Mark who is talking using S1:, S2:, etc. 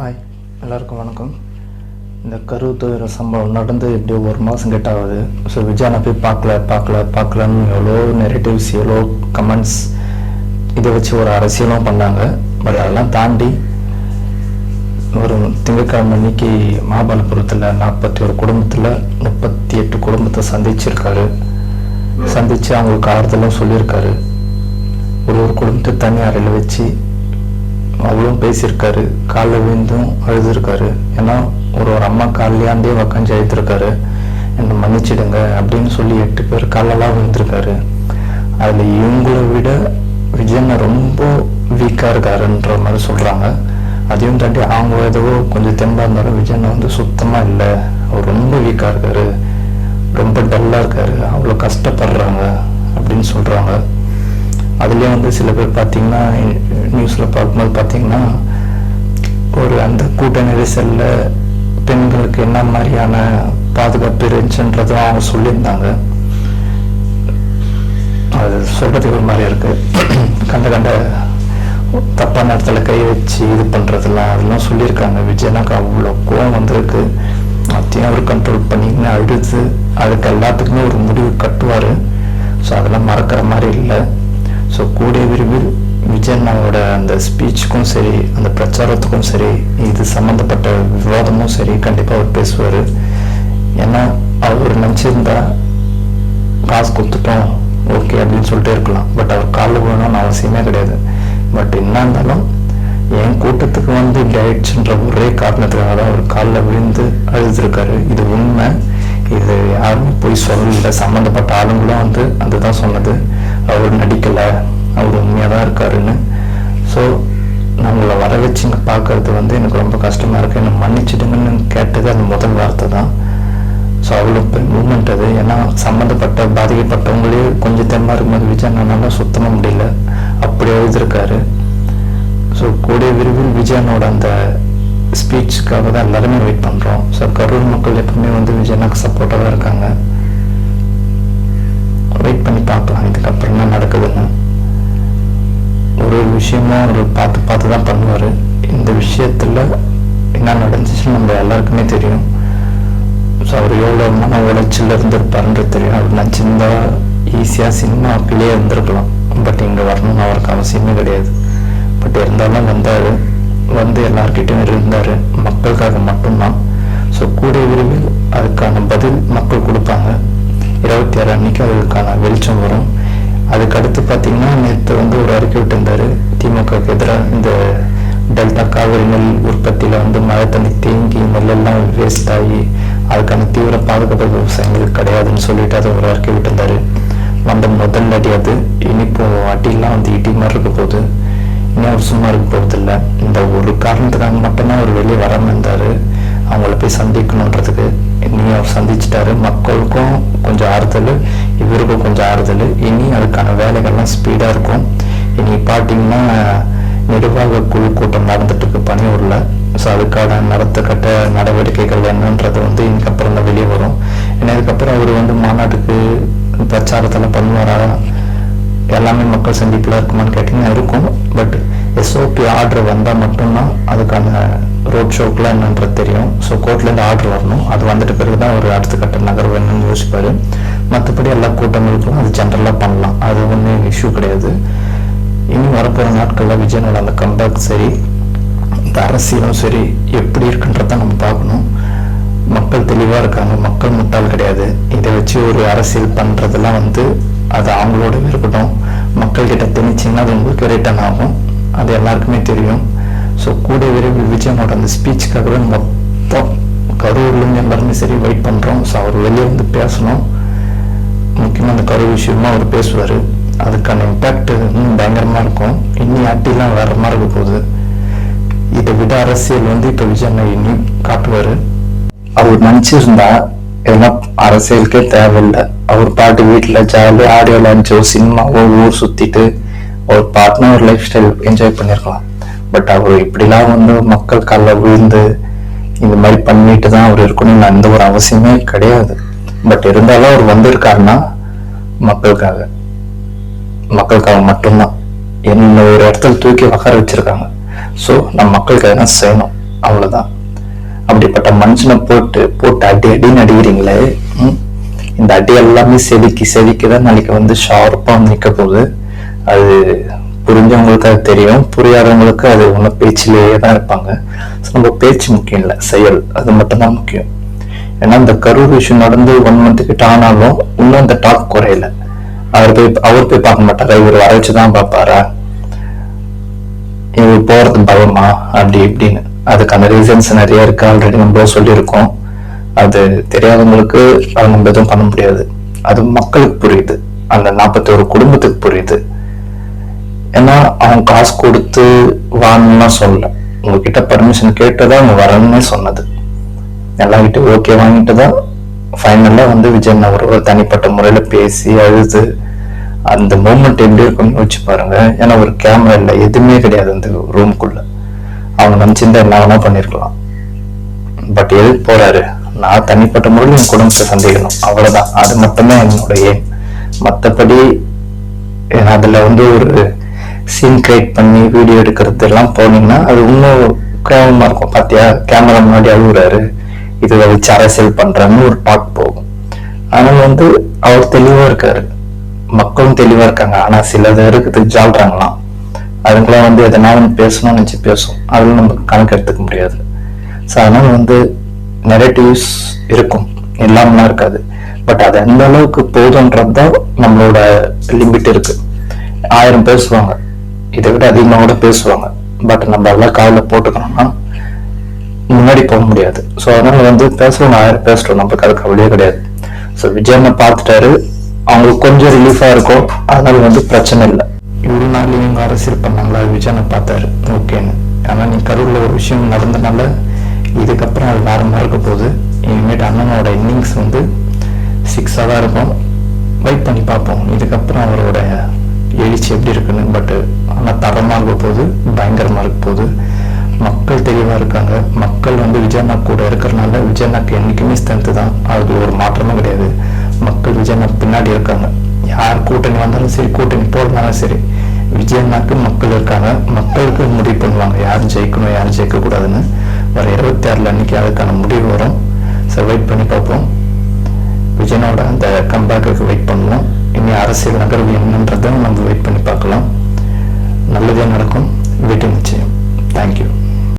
S1: Hi எல்லாருக்கும் வணக்கம். இந்த கருத்துற சம்பவம் நடந்து இப்படி ஒரு மாதம் கிட்ட ஆகுது. ஸோ விஜய் நான் போய் பார்க்கல பார்க்கல பார்க்கலன்னு எவ்வளோ நெரேட்டிவ்ஸ் எவ்வளோ கமெண்ட்ஸ் இதை வச்சு ஒரு அரசியலும் பண்ணாங்க. பட் அதெல்லாம் தாண்டி ஒரு திங்கட்கிழமை அன்னைக்கு மகாபலிபுரத்தில் நாற்பத்தி ஒரு குடும்பத்தில் முப்பத்தி எட்டு குடும்பத்தை சந்திச்சிருக்காரு. சந்தித்து அவங்களுக்கு ஆறுதலும் சொல்லியிருக்காரு. ஒரு ஒரு குடும்பத்தை தனி அறையில் வச்சு அவளும் பேசியிருக்காரு. காலில் விழுந்தும் அழுதுருக்காரு. ஏன்னா ஒரு ஒரு அம்மா காலையாண்டே உக்காஞ்சி அழுத்திருக்காரு என்னை மன்னிச்சிடுங்க அப்படின்னு சொல்லி எட்டு பேர் காலெல்லாம் விழுந்திருக்காரு. அதில் இவங்களை விட விஜயனை ரொம்ப வீக்காக இருக்காருன்ற மாதிரி சொல்கிறாங்க அதையும் தாண்டி அவங்க ஏதோ கொஞ்சம் தெம்பாக இருந்தாலும் விஜயனை வந்து சுத்தமாக இல்லை. அவர் ரொம்ப வீக்காக இருக்காரு. ரொம்ப டல்லாக இருக்காரு. அவ்வளோ கஷ்டப்படுறாங்க அப்படின்னு சொல்கிறாங்க அதுலேயே வந்து சில பேர் பார்த்தீங்கன்னா நியூஸில் பார்க்கும்போது பார்த்தீங்கன்னா ஒரு அந்த கூட்ட நெரிசலில் பெண்களுக்கு என்ன மாதிரியான பாதுகாப்பு இருந்துச்சுன்றதும் அவங்க சொல்லியிருந்தாங்க. அது சொல்கிறதுக்கு ஒரு மாதிரி இருக்குது கண்ட கண்ட தப்பான இடத்துல கை வச்சு இது பண்ணுறதுலாம் அதெல்லாம் சொல்லியிருக்காங்க. விஜயனாக்கு அவ்வளோ கோவம் வந்திருக்கு. அத்தையும் அவர் கண்ட்ரோல் பண்ணிங்கன்னு அழுது அதுக்கு எல்லாத்துக்குமே ஒரு முடிவு கட்டுவார். ஸோ அதெல்லாம் மறக்கிற மாதிரி இல்லை. ஸோ கூடிய விரைவில் விஜயண்ணாவோட அந்த ஸ்பீச்சுக்கும் சரி அந்த பிரச்சாரத்துக்கும் சரி இது சம்மந்தப்பட்ட விவாதமும் சரி கண்டிப்பாக அவர் பேசுவார். ஏன்னா அவர் நினச்சிருந்தா காசு கொடுத்துட்டோம் ஓகே அப்படின்னு சொல்லிட்டு இருக்கலாம். பட் அவர் காலில் விழணும்னு அவசியமே கிடையாது. பட் என்ன இருந்தாலும் என் கூட்டத்துக்கு வந்து இப்படி ஆயிடுச்சுன்ற ஒரே காரணத்துக்காக தான் அவர் காலில் விழுந்து அழுதுருக்காரு. இது உண்மை. இது யாருமே போய் சொல்லல. சம்மந்தப்பட்ட ஆளுங்களும் வந்து அதுதான் சொன்னது. அவர் நடிக்கலை அவர் உண்மையாக தான் இருக்காருன்னு. ஸோ நம்மளை வர வச்சு இங்கே பார்க்கறது வந்து எனக்கு ரொம்ப கஷ்டமாக இருக்குது என்னை மன்னிச்சிடுங்கன்னு கேட்டது அந்த முதல் வார்த்தை தான். ஸோ அவ்வளோ மூமெண்ட் அது. ஏன்னா சம்மந்தப்பட்ட பாதிக்கப்பட்டவங்களே கொஞ்சம் தெம்மா இருக்கும்போது விஜய் அண்ணனால சுத்தமாக முடியல. அப்படி எழுதியிருக்காரு. ஸோ கூடிய விரைவில் விஜயனோட அந்த ஸ்பீச்சுக்காக தான் எல்லாருமே வெயிட் பண்ணுறோம் ஸோ கரூர் மக்கள் எப்பவுமே வந்து விஜயனுக்கு சப்போர்ட்டாக தான் இருக்காங்க. வெயிட் பண்ணி பார்க்கலாம். இதுக்கப்புறம் என்ன நடக்குதுன்னு ஒரு ஒரு விஷயமும் அவர் பார்த்து பார்த்து தான் பண்ணுவார். இந்த விஷயத்தில் என்ன நடந்துச்சுன்னு நம்ம எல்லாருக்குமே தெரியும். ஸோ அவர் எவ்வளோ மன உளைச்சல் இருந்திருப்பாருன்றது தெரியும். அவர் நினச்சிருந்தா ஈஸியாக சினிமாக்குள்ளேயே இருந்திருக்கலாம். பட் இங்கே வரணும்னு அவருக்கு அவசியமே கிடையாது. பட் இருந்தாலும் வந்தார். வந்து எல்லார்கிட்டையும் இருந்தார். மக்களுக்காக மட்டும்தான். ஸோ கூடிய விரைவில் அதுக்கான பதில் மக்கள் கொடுப்பாங்க. இருபத்தி ஆறு அன்னைக்கு அதுக்கான வெளிச்சம் வரும். அதுக்கடுத்து பார்த்தீங்கன்னா நேற்று வந்து ஒரு அறிக்கை விட்டுருந்தாரு. திமுகவுக்கு எதிராக இந்த டெல்டா காவிரி நெல் உற்பத்தியில் வந்து மழை தண்ணி தேங்கி நெல்லெல்லாம் வேஸ்ட் ஆகி அதுக்கான தீவிர பாதுகாப்பு விவசாயங்கள் கிடையாதுன்னு சொல்லிட்டு அதை ஒரு அறிக்கை விட்டிருந்தாரு. வந்த முதல் அடி அது. இனிப்போ அடியெல்லாம் வந்து இடி மாதிரி இருக்க போகுது. இன்னும் அவர் சும்மா இருக்க போகிறதில்ல இந்த ஒரு காரணத்துக்காக மட்டும்தான் அவர் வெளியே வராமல் இருந்தார். அவங்கள போய் சந்திக்கணுன்றதுக்கு இனி அவர் சந்திச்சிட்டாரு. மக்களுக்கும் கொஞ்சம் ஆறுதல் இவருக்கும் கொஞ்சம் ஆறுதல். இனி அதுக்கான வேலைகள்லாம் ஸ்பீடாக இருக்கும். இனி பார்த்தீங்கன்னா நிர்வாக குழு கூட்டம் நடந்துட்டு இருக்கு பணியூரில் ஸோ அதுக்கான நடத்தக்கட்ட நடவடிக்கைகள் என்னன்றது வந்து இதுக்கப்புறம் தான் வெளியே வரும். ஏன்னா இதுக்கப்புறம் அவர் வந்து மாநாட்டுக்கு பிரச்சாரத்தில் பண்ணுவாரா? எல்லாமே மக்கள் சந்திப்பில் இருக்குமான்னு கேட்டிங்கன்னா இருக்கும். பட் எஸ்ஓபி ஆர்டர் வந்தால் மட்டும்தான் அதுக்கான ரோட் ஷோக்கெலாம் என்னன்றது தெரியும். ஸோ கோர்ட்லேருந்து ஆர்டர் வரணும். அது வந்துட்டு பிறகு தான் ஒரு அடுத்த கட்ட நகர்வு என்னன்னு யோசிப்பார். மற்றபடி எல்லா கூட்டங்களுக்கும் அது ஜென்ரலாக பண்ணலாம். அது ஒன்றும் இஷ்யூ கிடையாது. இனி வரப்போகிற நாட்களில் விஜயனோட அந்த கம்பேக் சரி இந்த அரசியலும் சரி எப்படி இருக்குன்றத நம்ம பார்க்கணும். மக்கள் தெளிவாக இருக்காங்க. மக்கள் முட்டாள் கிடையாது. இதை வச்சு ஒரு அரசியல் பண்ணுறதெல்லாம் வந்து அது அவங்களோட இருக்கட்டும். மக்கள்கிட்ட திணிச்சிங்கன்னா அது உங்களுக்கு ரிட்டர்ன் ஆகும். அது எல்லாருக்குமே தெரியும். ஸோ கூட விரைவில் விஜயனோட அந்த ஸ்பீச்சுக்காகவே மொத்தம் கரூர்லேருந்து எல்லாருமே சரி வெயிட் பண்ணுறோம் ஸோ அவர் வெளியே வந்து பேசணும். முக்கியமாக அந்த கரூர் விஷயமா அவர் பேசுவார். அதுக்கான இம்பேக்ட் இன்னும் பயங்கரமாக இருக்கும். இன்னி அட்டிலாம் வேற மாதிரி இருக்க போகுது. இதை விட அரசியல் வந்து இப்போ விஜய் இனி காட்டுவார். அவர் நினச்சிருந்தா ஏன்னா அரசியலுக்கே தேவையில்லை. அவர் பாட்டு வீட்டில் ஜாலியாக ஆடியோ லான்ச்சோ சினிமாவோ ஊர் சுற்றிட்டு ஒரு பாட்டுனா ஒரு லைஃப் ஸ்டைல் என்ஜாய் பண்ணியிருக்கலாம் பட் அவர் இப்படிலாம் வந்து மக்கள் காலில் விழுந்து இந்த மாதிரி பண்ணிட்டு தான் அவர் இருக்கணும்னு எந்த ஒரு அவசியமே கிடையாது. பட் இருந்தாலும் அவர் வந்திருக்காருன்னா மக்களுக்காக. மக்களுக்காக மட்டும்தான். என்ன ஒரு இடத்துல தூக்கி உக்கார வச்சிருக்காங்க. ஸோ நம்ம மக்களுக்கு எதனா செய்யணும். அவ்வளோதான் அப்படிப்பட்ட மனுஷனை போட்டு போட்டு அடி அடின்னு அடிக்கிறீங்களே இந்த அடி எல்லாமே செதுக்கி செதுக்கி தான் நாளைக்கு வந்து ஷார்ப்பாக வந்து போகுது. அது புரிஞ்சவங்களுக்கு அது தெரியும் புரியாதவங்களுக்கு அது ஒன்றும் பேச்சிலேயே தான் இருப்பாங்க. ஸோ நம்ம பேச்சு முக்கியம் இல்லை செயல் அது மட்டும்தான் முக்கியம். ஏன்னா இந்த கரூர் விஷயம் நடந்து ஒன் மந்த் கிட்ட ஆனாலும் இன்னும் அந்த டாக் குறையல. அவர் போய் அவர் போய் பார்க்க மாட்டாரா? இவர் வரைச்சு தான் பார்ப்பாரா? இவர் போறது பயமா? அப்படி இப்படின்னு. அதுக்கான ரீசன்ஸ் நிறைய இருக்கு ஆல்ரெடி நம்ம சொல்லியிருக்கோம். அது தெரியாதவங்களுக்கு அது நம்ம எதுவும் பண்ண முடியாது. அது மக்களுக்கு புரியுது. அந்த நாற்பத்தி ஒரு குடும்பத்துக்கு புரியுது. ஏன்னா அவங்க காசு கொடுத்து வாங்கணும்னா சொல்லல. உங்ககிட்ட பர்மிஷன் கேட்டுதான் அவங்க வரணும்னே சொன்னது. எல்லார்கிட்ட ஓகே வாங்கிட்டு தான் ஃபைனலாக வந்து விஜய் அவர் ஒரு தனிப்பட்ட முறையில் பேசி அழுது. அந்த மூமெண்ட் எப்படி இருக்கும்னு யோசிச்சு பாருங்க. ஏன்னா ஒரு கேமரா இல்லை எதுவுமே கிடையாது அந்த ரூம்குள்ளே அவங்க நினைச்சிருந்தா என்ன வேணா பண்ணிருக்கலாம். பட் எதுக்கு போறாரு? நான் தனிப்பட்ட முறையில் என் குடும்பத்தை சந்திக்கணும். அவ்வளவுதான். அது மட்டுமே என்னோட எய்ம் மற்றபடி அதுல வந்து ஒரு சீன் கிரியேட் பண்ணி வீடியோ எடுக்கிறது எல்லாம் போனீங்கன்னா அது இன்னும் கேவலமாக இருக்கும். பாத்தியா? கேமரா முன்னாடி அழுகுறாரு இது வச்சு அரசியல் பண்றான்னு ஒரு டாக் போகும். ஆனால் வந்து அவர் தெளிவா இருக்காரு. மக்களும் தெளிவா இருக்காங்க. ஆனா சில இருக்குது ஜால்றாங்களாம். அதுங்களாம் வந்து எதனா ஒன்று பேசணும்னு நினச்சி பேசும். அதில் நம்ம கணக்கு எடுத்துக்க முடியாது. ஸோ அதனால் வந்து நெரட்டிவ்ஸ் இருக்கும். இல்லாமலாம் இருக்காது. பட் அது எந்த அளவுக்கு போதுன்றது தான் நம்மளோட லிமிட் இருக்கு. ஆயிரம் பேசுவாங்க இதை விட அதிகமாக கூட பேசுவாங்க பட் நம்ம எல்லாம் காலில் போட்டுக்கணும்னா முன்னாடி போக முடியாது. ஸோ அதனால வந்து பேசுறவங்க ஆயிரம் பேசுறோம் நமக்கு அது கவலையே கிடையாது. ஸோ விஜயனை பார்த்துட்டாரு. அவங்களுக்கு கொஞ்சம் ரிலீஃபாக இருக்கும். அதனால வந்து பிரச்சனை இல்லை. இவ்வளவு நாள் இவங்க அரசியல் பண்ணாங்களா? விஜயனை பார்த்தாரு. ஓகேன்னு. ஆனால் நீ கரூரில் ஒரு விஷயம் நடந்தனால இதுக்கப்புறம் அது வேற மாதிரி இருக்க போகுது. இனிமேட்டு அண்ணனோட இன்னிங்ஸ் வந்து சிக்ஸாக தான் இருக்கும். வெயிட் பண்ணி பார்ப்போம். இதுக்கப்புறம் அவரோட எழுச்சி எப்படி இருக்குன்னு. பட் ஆனால் தரமாக இருக்க போகுது. பயங்கரமாக இருக்க போகுது. மக்கள் தெளிவாக இருக்காங்க. மக்கள் வந்து விஜயண்ணா கூட இருக்கிறனால விஜயண்ணாக்கு என்றைக்குமே ஸ்ட்ரென்த்து தான். அது ஒரு மாற்றமும் கிடையாது. மக்கள் விஜயண்ணா பின்னாடி இருக்காங்க. யார் கூட்டணி வந்தாலும் சரி கூட்டணி போடனாலும் சரி விஜயண்ணாக்கு மக்கள் இருக்காங்க. மக்களுக்கு முடிவு பண்ணுவாங்க. யாரும் ஜெயிக்கணும் யாரும் ஜெயிக்க கூடாதுன்னு வர இருபத்தி ஆறுல அன்னைக்கு அதுக்கான முடிவு வரும். ஸோ வெயிட் பண்ணி பார்ப்போம். விஜயனோட அந்த கம்பேக்கு வெயிட் பண்ணுவோம். இனி அரசியல் நகர்வு என்னன்றதை நம்ம வெயிட் பண்ணி பார்க்கலாம். நல்லதே நடக்கும். வெயிட்டிங் நிச்சயம். தேங்க்யூ